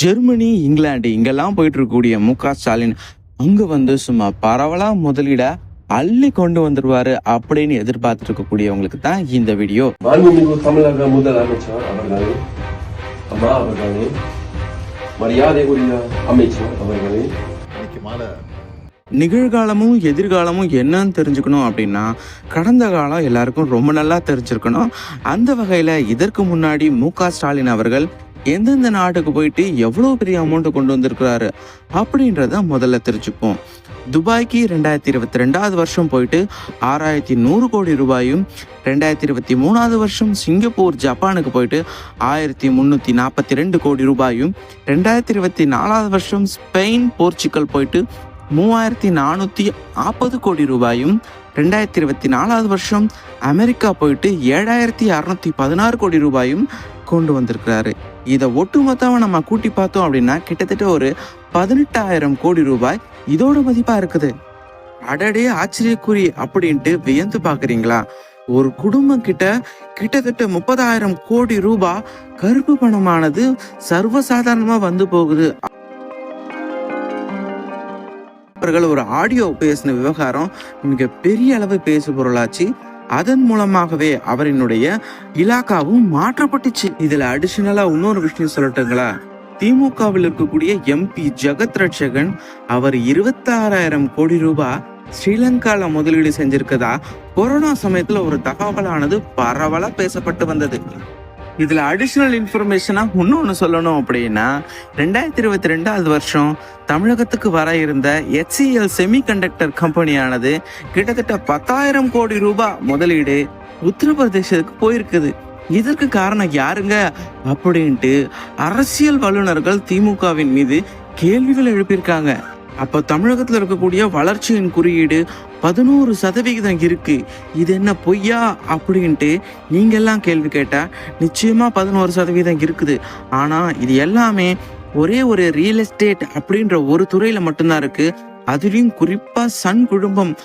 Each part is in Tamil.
ஜெர்மனி இங்கிலாந்து இங்கெல்லாம் போயிட்டு இருக்கக்கூடிய மு க. ஸ்டாலின் அங்க வந்து சும்மா பரவலா முதலீட அள்ளி கொண்டு வந்துருவாரு அப்படின்னு எதிர்பார்த்துட்டு இருக்கக்கூடியவங்களுக்கு தான் இந்த வீடியோ. தமிழக முதலமைச்சர் அவர்களே அம்மா அவர்களே மரியாதைக்குரிய அமைச்சர் அவர்களே. நிகழ்காலமும் எதிர்காலமும் என்னன்னு தெரிஞ்சுக்கணும் அப்படின்னா கடந்த காலம் எல்லாருக்கும் ரொம்ப நல்லா தெரிஞ்சிருக்கணும். அந்த வகையில் இதற்கு முன்னாடி மு க. ஸ்டாலின் அவர்கள் எந்தெந்த நாட்டுக்கு போயிட்டு எவ்வளோ பெரிய அமௌண்ட்டை கொண்டு வந்திருக்கிறாரு அப்படின்றத முதல்ல தெரிஞ்சுப்போம். துபாய்க்கு ரெண்டாயிரத்தி இருபத்தி ரெண்டாவது வருஷம் போயிட்டு ஆறாயிரத்தி நூறு கோடி ரூபாயும் ரெண்டாயிரத்தி இருபத்தி மூணாவது வருஷம் சிங்கப்பூர் ஜப்பானுக்கு போயிட்டு ஆயிரத்தி முந்நூற்றி நாற்பத்தி ரெண்டு கோடி ரூபாயும் ரெண்டாயிரத்தி இருபத்தி நாலாவது வருஷம் ஸ்பெயின் போர்ச்சுக்கல் போயிட்டு மூவாயிரத்தி நானூற்றி நாற்பது கோடி ரூபாயும் ரெண்டாயிரத்தி இருபத்தி நாலாவது வருஷம் அமெரிக்கா போயிட்டு ஏழாயிரத்தி அறநூற்றி பதினாறு கோடி ரூபாயும் கொண்டு வந்திருக்கிறாரு. இதை ஒட்டுமொத்தமாக நம்ம கூட்டி பார்த்தோம் அப்படின்னா கிட்டத்தட்ட ஒரு பதினெட்டாயிரம் கோடி ரூபாய் இதோட மதிப்பாக இருக்குது. அடடே ஆச்சரியக்குறி அப்படின்ட்டு வியந்து பார்க்குறீங்களா? ஒரு குடும்பம் கிட்ட கிட்டத்தட்ட முப்பதாயிரம் கோடி ரூபாய் கருப்பு பணமானது சர்வசாதாரணமாக வந்து போகுது. அவர்கள் ஒரு ஆடியோ பேசின விவகாரம் மிக பெரிய அளவு பேசு பொருளாச்சு. அதன் மூலமாகவே அவரினுடைய இலாக்காவும் மாற்றப்பட்டுச்சு. இதுல அடிஷனலா இன்னொரு விஷயம் சொல்லட்டுங்களா? திமுகவில் இருக்கக்கூடிய எம்பி ஜெகத் ரட்சகன் அவர் இருபத்தாறாயிரம் கோடி ரூபாய் ஸ்ரீலங்கால முதலீடு செஞ்சிருக்கதா? கொரோனா சமயத்துல ஒரு தகவலானது பரவலா பேசப்பட்டு வந்தது. இதுல அடிஷனல் இன்ஃபர்மேஷனா இன்னொன்னு சொல்லணும் அப்படின்னா ரெண்டாயிரத்தி இருபத்தி ரெண்டாவது வருஷம் தமிழகத்துக்கு வர இருந்த ஹெச்சிஎல் செமிகண்டக்டர் கம்பெனியானது கிட்டத்தட்ட பத்தாயிரம் கோடி ரூபாய் முதலீடு உத்தரப்பிரதேசத்துக்கு போயிருக்குது. இதற்கு காரணம் யாருங்க? அப்படின்ட்டு அரசியல் வல்லுநர்கள் திமுகவின் மீது கேள்விகள் எழுப்பியிருக்காங்க. அப்போ தமிழகத்தில் இருக்கக்கூடிய வளர்ச்சியின் குறியீடு பதினோரு சதவிகிதம் இருக்குது இது என்ன பொய்யா? அப்படின்ட்டு நீங்கள்லாம் கேள்வி கேட்டால் நிச்சயமாக பதினோரு சதவீதம் இருக்குது. ஆனால் இது எல்லாமே ஒரே ஒரு ரியல் எஸ்டேட் அப்படின்ற ஒரு துறையில் மட்டும்தான் இருக்குது அதுலேயும் குறிப்பாக சன் குடும்பம்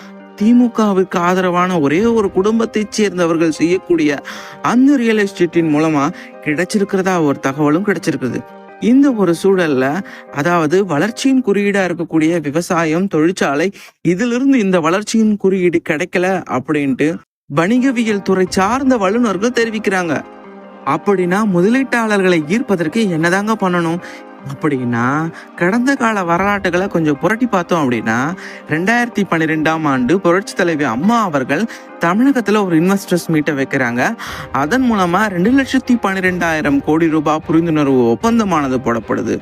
திமுகவுக்கு ஆதரவான ஒரே ஒரு குடும்பத்தைச் சேர்ந்தவர்கள் செய்யக்கூடிய அந்த ரியல் எஸ்டேட்டின் மூலமாக கிடைச்சிருக்கிறதா ஒரு தகவலும் கிடைச்சிருக்குது. இந்த ஒரு சூழல்ல அதாவது வளர்ச்சியின் குறியீடா இருக்கக்கூடிய விவசாயம் தொழிற்சாலை இதிலிருந்து இந்த வளர்ச்சியின் குறியீடு கிடைக்கல அப்படின்ட்டு வணிகவியல் துறை சார்ந்த வல்லுநர்கள் தெரிவிக்கிறாங்க. அப்படின்னா முதலீட்டாளர்களை ஈர்ப்பதற்கு என்னதாங்க பண்ணணும்? அப்படின்னா கடந்த கால வரலாற்றுகளை கொஞ்சம் புரட்டி பார்த்தோம் அப்படின்னா ரெண்டாயிரத்தி பன்னிரெண்டாம் ஆண்டு புரட்சி தலைவி அம்மா அவர்கள் தமிழகத்தில் ஒரு இன்வெஸ்டர்ஸ் மீட்டை வைக்கிறாங்க. அதன் மூலமாக ரெண்டு லட்சத்தி பன்னிரெண்டாயிரம் கோடி ரூபாய் புரிந்துணர்வு ஒப்பந்தமானது போடப்படுது.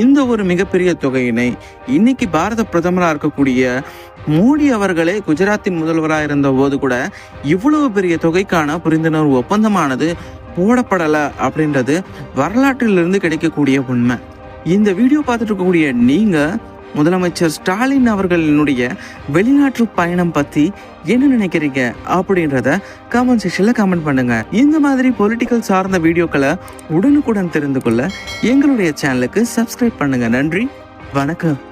இந்த ஒரு மிகப்பெரிய தொகையினை இன்னைக்கு பாரத பிரதமராக இருக்கக்கூடிய மோடி அவர்களே குஜராத்தின் முதல்வராக இருந்த போது கூட இவ்வளவு பெரிய தொகைக்கான புரிந்துணர்வு ஒப்பந்தமானது போடப்படலை அப்படின்றது வரலாற்றிலிருந்து கிடைக்கக்கூடிய உண்மை. இந்த வீடியோ பார்த்துட்டு இருக்கக்கூடிய நீங்கள் முதலமைச்சர் ஸ்டாலின் அவர்களினுடைய வெளிநாட்டு பயணம் பத்தி என்ன நினைக்கிறீங்க அப்படின்றத கமெண்ட் செக்ஷன்ல கமெண்ட் பண்ணுங்க. இந்த மாதிரி பொலிட்டிக்கல் சார்ந்த வீடியோக்களை உடனுக்குடன் தெரிந்து கொள்ள எங்களுடைய சேனலுக்கு சப்ஸ்கிரைப் பண்ணுங்க. நன்றி வணக்கம்.